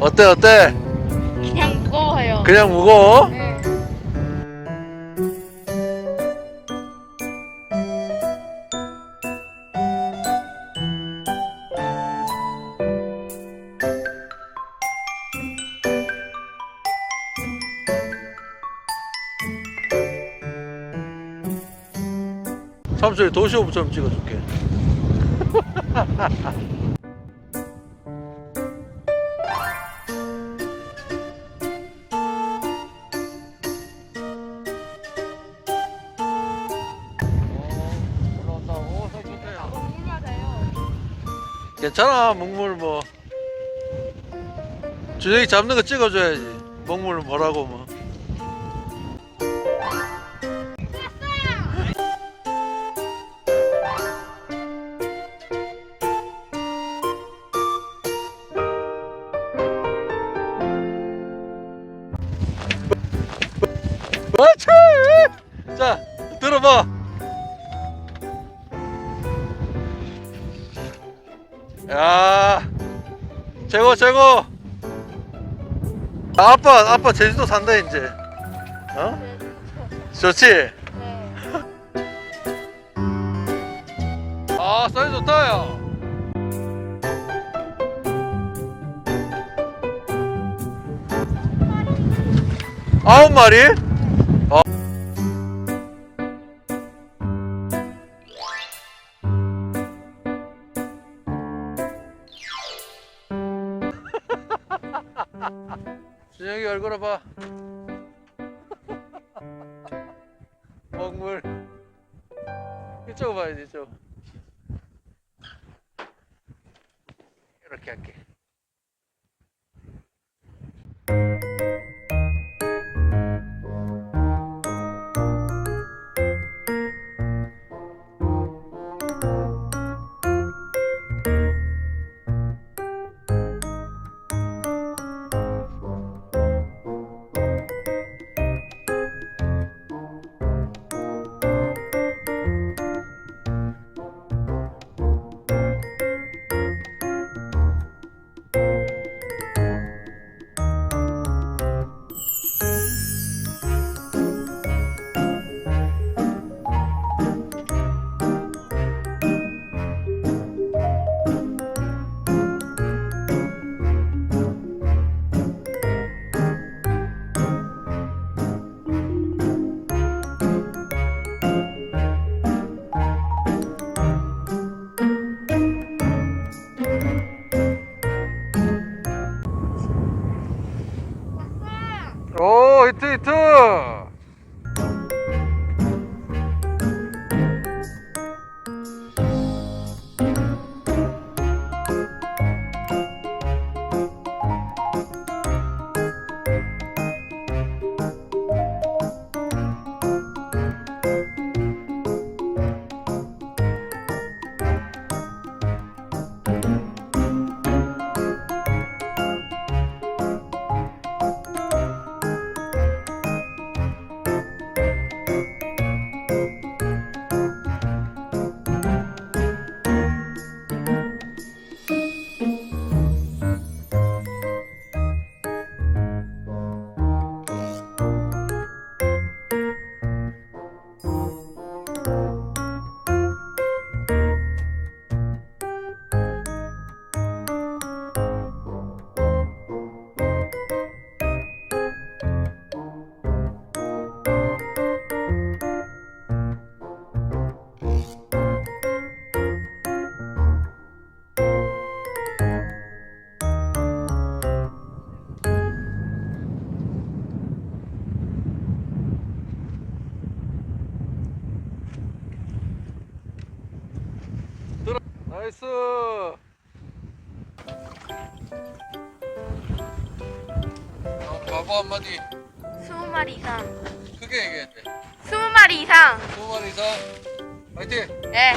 어때 어때? 그냥 무거워요. 그냥 무거워? 네. 삼촌이 도시오브 좀 찍어줄게. 괜찮아 먹물 뭐. 준영이 잡는 거 찍어줘야지. 먹물 뭐라고 뭐 아빠 제주도 산다 이제. 어? 좋지? 네. 아 사이즈 좋다 야 아홉 마리 먹물. 이쪽 봐야지 이쪽. 이렇게 할게 오 히트 히트 나이스 어, 바보 한마디 스무 마리 이상. 크게 얘기했대 스무 마리 이상. 두 마리 이상 화이팅 네.